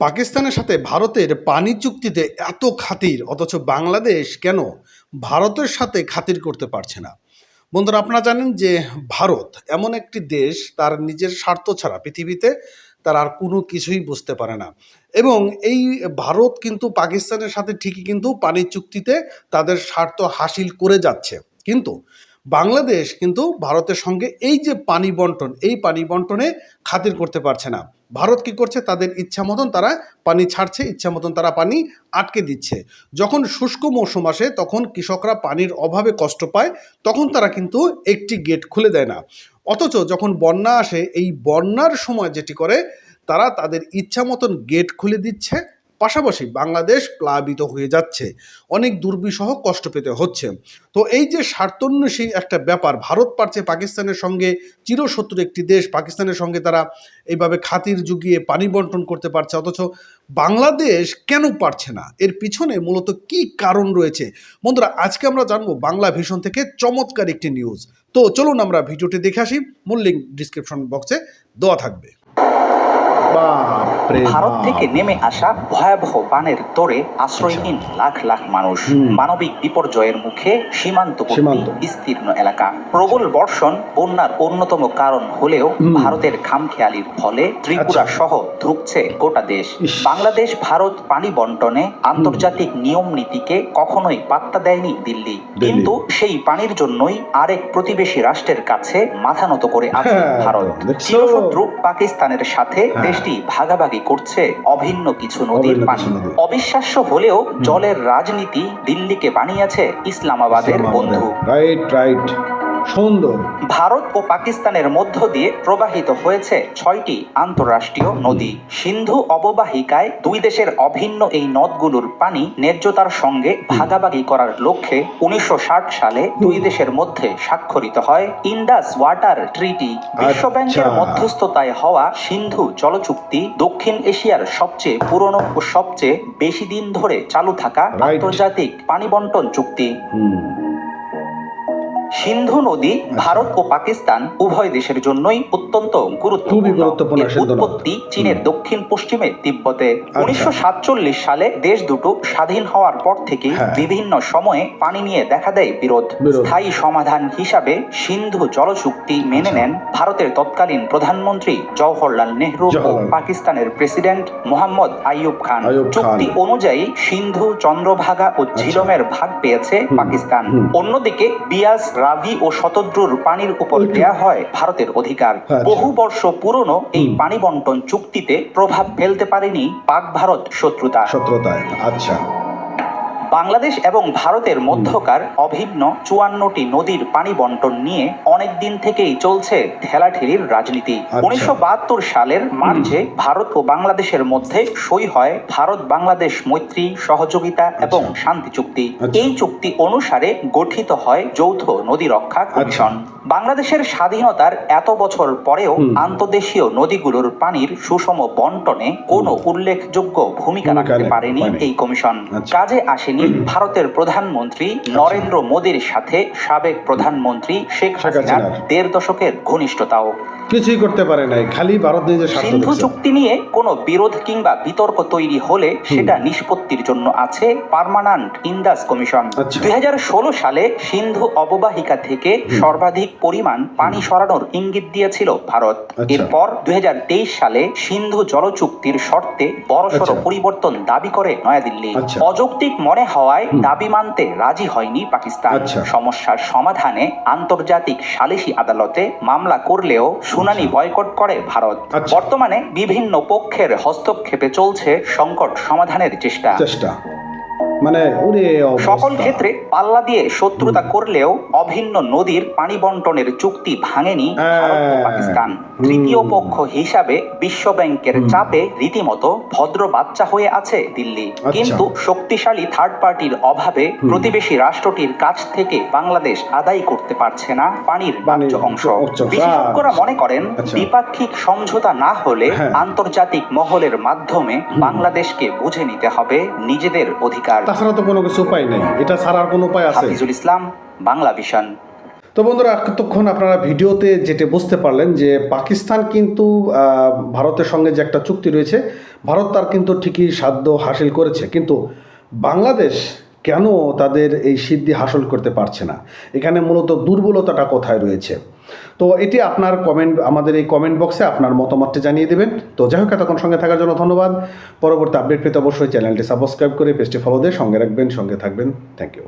পাকিস্তানের সাথে ভারতের পানি চুক্তিতে এত খাতির, অথচ বাংলাদেশ কেন ভারতের সাথে খাতির করতে পারছে না? বন্ধুরা, আপনারা জানেন যে ভারত এমন একটি দেশ, তার নিজের স্বার্থ ছাড়া পৃথিবীতে তার আর কোনো কিছুই বুঝতে পারে না। এবং এই ভারত কিন্তু পাকিস্তানের সাথে ঠিকই কিন্তু পানি চুক্তিতে তাদের স্বার্থ হাসিল করে যাচ্ছে। কিন্তু বাংলাদেশ কিন্তু ভারতের সঙ্গে এই যে পানি বন্টন, এই পানি বন্টনে খাতির করতে পারছে না। ভারত কি করছে? তাদের ইচ্ছা মতন তারা পানি ছাড়ছে, ইচ্ছা মতন তারা পানি আটকে দিচ্ছে। যখন শুষ্ক মৌসুম আসে, তখন কৃষকরা পানির অভাবে কষ্ট পায়, তখন তারা কিন্তু একটি গেট খুলে দেয় না। অথচ যখন বন্যা আসে, এই বন্যার সময় যেটি করে, তারা তাদের ইচ্ছা মতন গেট খুলে দিচ্ছে পাশাপাশি বাংলাদেশ প্লাবিত হয়ে যাচ্ছে। অনেক দুর্বিষহ কষ্ট পেতে হচ্ছে। তো এই যে স্বার্থন্বেষী একটা ব্যাপার, ভারত পারছে পাকিস্তানের সঙ্গে, চিরশত্রু একটি দেশ, পাকিস্তানের সঙ্গে তারা এইভাবে খাতির জুগিয়ে পানি বন্টন করতে পারছে। অথচ বাংলাদেশ কেন পারছে না? এর পিছনে মূলত কি কারণ রয়েছে? বন্ধুরা, আজকে আমরা জানব বাংলা ভীষণ থেকে চমৎকার একটি নিউজ তো চলুন আমরা ভিডিওটি দেখে আসি। মূল লিঙ্ক ডিসক্রিপশন বক্সে দেওয়া থাকবে। ভারত থেকে নেমে আসা ভয়াবহ বানের তোরে আশ্রয়হীন লাখ লাখ মানুষ। আচ্ছা। মানবিক বিপর্যয়ের মুখে সীমান্তবর্তী সীমান্ত। বিস্তীর্ণ এলাকা। প্রবল বর্ষণ বন্যার অন্যতম কারণ হলেও ভারতের খামখেয়ালির ফলে ত্রিপুরা আচ্ছা। সহ ধুঁকছে গোটা দেশ। বাংলাদেশ ভারত পানি বন্টনে আন্তর্জাতিক নিয়ম নীতিকে কখনোই পাত্তা দেয়নি দিল্লি। কিন্তু সেই পানির জন্যই আরেক প্রতিবেশী রাষ্ট্রের কাছে মাথা নত করে আছে হ্যাঁ, ভারত? চিরশত্রু পাকিস্তানের সাথে হ্যাঁ। দেশটি ভাগাভাগি করছে অভিন্ন কিছু নদীর পানি। অবিশ্বাস্য হলেও জলের রাজনীতি দিল্লিকে বানিয়েছে ইসলামাবাদের বন্ধু। রাইট রাইট সুন্দর। ভারত ও পাকিস্তানের মধ্য দিয়ে প্রবাহিত হয়েছে ছয়টি আন্তঃরাষ্ট্রীয় নদী। সিন্ধু অববাহিকায় দুই দেশের অভিন্ন এই নদগুলোর পানি ন্যায্যতার সঙ্গে ভাগাভাগি করার লক্ষ্যে উনিশশো ষাট সালে দুই দেশের মধ্যে স্বাক্ষরিত হয়। ইন্ডাস ওয়াটার ট্রিটি বিশ্ব ব্যাংকের আচ্ছা। মধ্যস্থতায় হওয়া সিন্ধু জলচুক্তি দক্ষিণ এশিয়ার সবচেয়ে পুরনো ও সবচেয়ে বেশি দিন ধরে চালু থাকা আন্তর্জাতিক পানি বন্টন চুক্তি। সিন্ধু নদী ভারত ও পাকিস্তান উভয় দেশের জন্যই অত্যন্ত গুরুত্বপূর্ণ। উৎপত্তি চীনের দক্ষিণ পশ্চিমে তিব্বতে। আচ্ছা। উনিশশো সালে দেশ দুটো স্বাধীন হওয়ার পর থেকে হ্যাঁ। বিভিন্ন সময়ে পানি নিয়ে দেখা দেয় বিরোধ। বিরোধ। স্থায়ী সমাধান হিসাবে সিন্ধু জল চুক্তি মেনে নেন ভারতের তৎকালীন প্রধানমন্ত্রী জওহরলাল নেহরু ও পাকিস্তানের প্রেসিডেন্ট মোহাম্মদ আইয়ুব খান। চুক্তি অনুযায়ী সিন্ধু চন্দ্রভাগা ও ঝিলমের ভাগ পেয়েছে পাকিস্তান। অন্যদিকে বিয়াস রাভি ও শতদ্রুর পানির উপর দেয়া হয় ভারতের অধিকার আচ্ছা। বহু বর্ষ পুরনো এই। পানি বন্টন চুক্তিতে প্রভাব ফেলতে পারেনি পাক ভারত শত্রুতা শত্রুতা আচ্ছা বাংলাদেশ এবং ভারতের মধ্যকার অভিন্ন চুয়ান্নটি নদীর পানি বন্টন নিয়ে অনেক দিন থেকেই চলছে ঠেলাঠেলির রাজনীতি আচ্ছা। উনিশশো সালের মার্চে ভারত ও বাংলাদেশের মধ্যে সই হয় ভারত বাংলাদেশ মৈত্রী সহযোগিতা এবং শান্তি চুক্তি আচ্ছা। এই চুক্তি অনুসারে গঠিত হয় যৌথ নদী রক্ষা আচ্ছা। কমিশন বাংলাদেশের স্বাধীনতার এত বছর পরেও। আন্তদেশীয় নদীগুলোর পানির সুষম বন্টনে কোনো উল্লেখযোগ্য ভূমিকা রাখতে পারেনি। এই কমিশন আচ্ছা। কাজে আসেনি ভারতের প্রধানমন্ত্রী নরেন্দ্র মোদীর সাথে সাবেক প্রধানমন্ত্রী শেখ হাসিনার। দেড় দশকের ঘনিষ্ঠতাও কিছুই করতে পারে নাই খালি ভারত নিজের সিন্ধু চুক্তি নিয়ে কোনো বিরোধ কিংবা বিতর্ক তৈরি হলে সেটা নিষ্পত্তির জন্য আছে পার্মানেন্ট ইন্দাস কমিশন আচ্ছা। দুই সালে সিন্ধু অববাহিকা থেকে সর্বাধিক পরিমাণ পানি সরানোর ইঙ্গিত দিয়েছিল ভারত আচ্ছা। এরপর দুই হাজার তেইশ সালে সিন্ধু জল চুক্তির শর্তে বড়সড় আচ্ছা। পরিবর্তন দাবি করে নয়াদিল্লি আচ্ছা। অযৌক্তিক মনে হওয়ায় দাবি মানতে রাজি হয়নি পাকিস্তান। আচ্ছা। সমস্যার সমাধানে আন্তর্জাতিক সালিসি আদালতে মামলা করলেও শুনানি বয়কট করে ভারত। আচ্ছা। বর্তমানে বিভিন্ন পক্ষের হস্তক্ষেপে চলছে সংকট সমাধানের চেষ্টা। মানে সকল ক্ষেত্রে পাল্লা দিয়ে শত্রুতা করলেও অভিন্ন নদীর পানি বন্টনের চুক্তি ভাঙেনি ভারত ও হ্যাঁ। পাকিস্তান। তৃতীয় পক্ষ হিসাবে বিশ্ব ব্যাংকের চাপে রীতিমতো ভদ্র বাচ্চা হয়ে আছে দিল্লি। আচ্ছা। কিন্তু শক্তিশালী থার্ড পার্টির অভাবে প্রতিবেশী রাষ্ট্রটির কাছ থেকে বাংলাদেশ আদায় করতে পারছে না পানির অংশ। অংশ। বিশেষজ্ঞরা মনে করেন আচ্ছা। দ্বিপাক্ষিক সমঝোতা না হলে হ্যাঁ। আন্তর্জাতিক মহলের মাধ্যমে বাংলাদেশকে বুঝে নিতে হবে নিজেদের অধিকার। তাছাড়া তো কোনো কিছু উপায় নেই। এটা ছাড়ার কোনো উপায় আছে? হাফিজুল ইসলাম বাংলা ভিশন। তো বন্ধুরা এতক্ষণ আপনারা ভিডিওতে যেটা বুঝতে পারলেন যে পাকিস্তান কিন্তু ভারতের সঙ্গে যে একটা চুক্তি রয়েছে ভারত তার কিন্তু ঠিকই সাধ্য হাসিল করেছে। কিন্তু বাংলাদেশ কেন তাদের এই সিদ্ধি হাসল করতে পারছে না? এখানে মূলত দুর্বলতাটা কোথায় রয়েছে? তো এটি আপনার কমেন্ট আমাদের এই কমেন্ট বক্সে আপনার মতামতটি জানিয়ে দেবেন। তো যাই হোক, এতক্ষণ সঙ্গে থাকার জন্য ধন্যবাদ। পরবর্তী আপডেট পেতে অবশ্যই চ্যানেলটি সাবস্ক্রাইব করে, পেজটি ফলো দিয়ে সঙ্গে রাখবেন, সঙ্গে থাকবেন। Thank you